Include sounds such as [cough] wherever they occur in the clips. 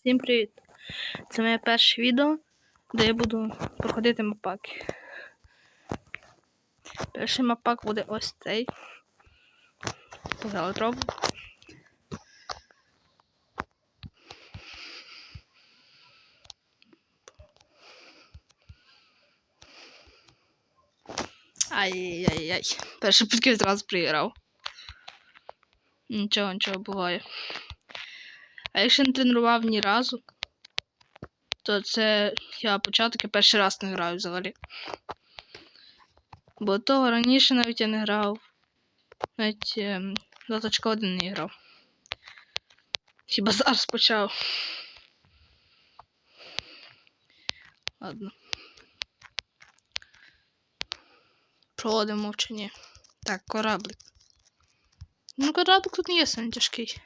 Всім привіт! Це моє перше відео, де я буду проходити мапаки. Перший мапак буде ось цей. Погнали тропу. Ай-яй-яй-яй. Перший підкид одразу приіграв. Нічого, нічого буває. А якщо не тренував ні разу, то це я початок, я перший раз не граю взагалі. Бо того раніше навіть я не грав. Навіть ем, доточка 1 не грав. Хіба зараз почав. Ладно. Проводимо мовчання. Так, кораблик. Ну, кораблик тут не є сильно тяжкий.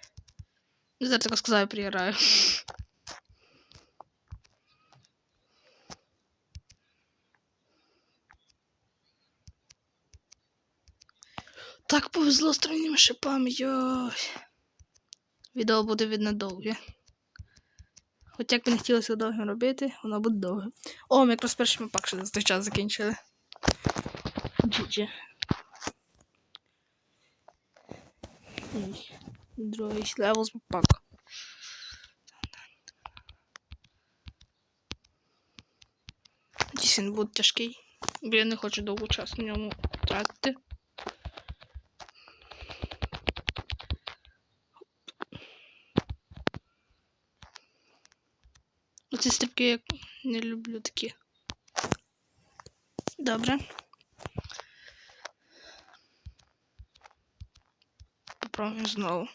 Зараз так сказав, я приіграю. Так повезло з тройними шипами, йой. Відео буде видно довге. Хоч як би не хотілося довгим робити, воно буде довге. О, ми якраз перший мапак ще за той час закінчили. GG. Левел з мапаку. Надіюсь, він буде тяжкий, бо я не хочу довго часу на ньому тратити. Оці стрибки я не люблю такі. Добре. Попробуємо знову.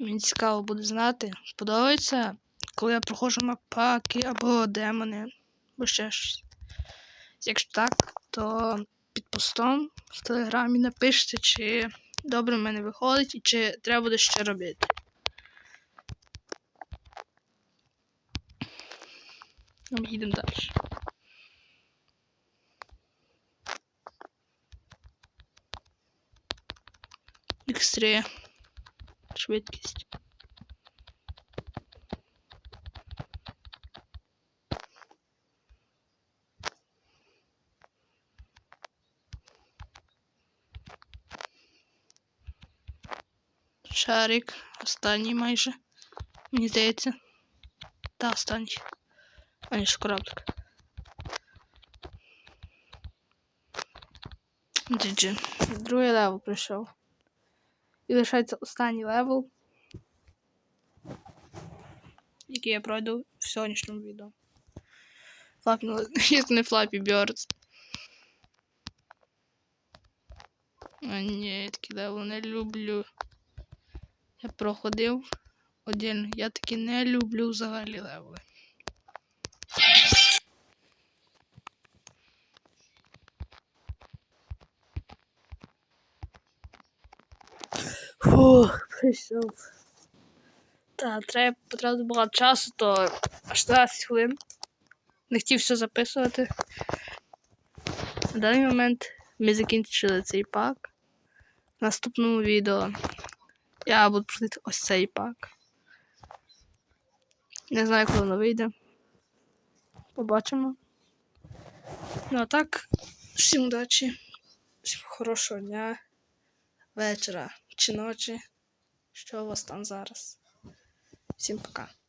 Мені цікаво буде знати, подобається, коли я проходжу мапаки або демони, або ще щось. Якщо так, то під постом в телеграмі напишіть, чи добре в мене виходить і чи треба буде ще робити. Ну, Ми їдемо далі. Ікстрія. Швидкість. Шарик. Останній майже. Мені здається. Та останній. А ж кораблик. GG. Другий левел прийшов. І лишається останній левел, який я пройду в сьогоднішньому відео. Флапі, [laughs] не Флапі Бьордс. А ні, такі левел не люблю. Я проходив отдельно. Я таки не люблю взагалі левели. Фух, прийшов. Та, треба потратити багато часу, то аж 12 хвилин. Не хотів все записувати. На даний момент ми закінчили цей пак. В наступному відео я буду проходити ось цей пак. Не знаю, коли воно вийде. Побачимо. Ну а так, всім удачі, всім хорошого дня, вечора чи ночі. Що у вас там зараз? Всім пока.